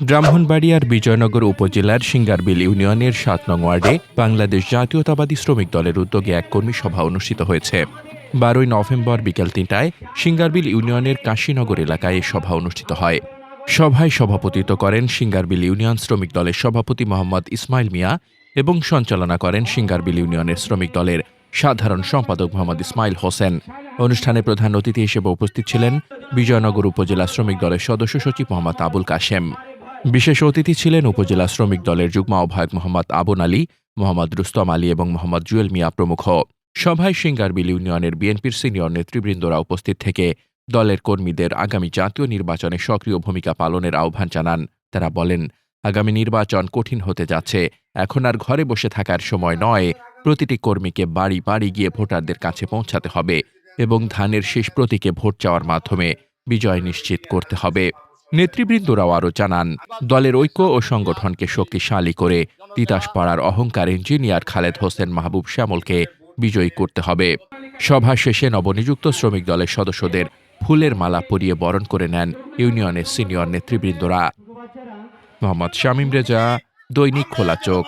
ব্রাহ্মণবাড়িয়ার বিজয়নগর উপজেলার সিঙ্গারবিল ইউনিয়নের সাত নং ওয়ার্ডে বাংলাদেশ জাতীয়তাবাদী শ্রমিক দলের উদ্যোগে এক কর্মী সভা অনুষ্ঠিত হয়েছে। বারোই নভেম্বর বিকেল তিনটায় সিঙ্গারবিল ইউনিয়নের কাশীনগর এলাকায় সভা অনুষ্ঠিত হয়। সভায় সভাপতিত্ব করেন সিঙ্গারবিল ইউনিয়ন শ্রমিক দলের সভাপতি মোহাম্মদ ইসমাইল মিয়া এবং সঞ্চালনা করেন সিঙ্গারবিল ইউনিয়নের শ্রমিক দলের সাধারণ সম্পাদক মোহাম্মদ ইসমাইল হোসেন। অনুষ্ঠানে প্রধান অতিথি হিসেবে উপস্থিত ছিলেন বিজয়নগর উপজেলা শ্রমিক দলের সদস্য সচিব মোহাম্মদ আবুল কাশেম। বিশেষ অতিথি ছিলেন উপজেলা শ্রমিক দলের যুগ্ম আহ্বায়ক মোহাম্মদ আবুন আলী, মোহাম্মদ রুস্তম আলী এবং মোহাম্মদ জুয়েল মিয়া প্রমুখ। সভায় সিঙ্গারবিল ইউনিয়নের বিএনপির সিনিয়র নেতৃবৃন্দরা উপস্থিত থেকে দলের কর্মীদের আগামী জাতীয় নির্বাচনে সক্রিয় ভূমিকা পালনের আহ্বান জানান। তারা বলেন, আগামী নির্বাচন কঠিন হতে যাচ্ছে। এখন আর ঘরে বসে থাকার সময় নয়। প্রতিটি কর্মীকে বাড়ি বাড়ি গিয়ে ভোটারদের কাছে পৌঁছাতে হবে এবং ধানের শেষ প্রতীকে ভোট চাওয়ার মাধ্যমে বিজয় নিশ্চিত করতে হবে। নেতৃবৃন্দরাও আরও জানান, দলের ঐক্য ও সংগঠনকে শক্তিশালী করে তিতাস পাড়ার অহংকার ইঞ্জিনিয়ার খালেদ হোসেন মাহবুব শ্যামলকে বিজয়ী করতে হবে। সভা শেষে নবনিযুক্ত শ্রমিক দলের সদস্যদের ফুলের মালা পরিয়ে বরণ করে নেন ইউনিয়নের সিনিয়র নেতৃবৃন্দরা। মোহাম্মদ শামীম রেজা, দৈনিক খোলা চোখ।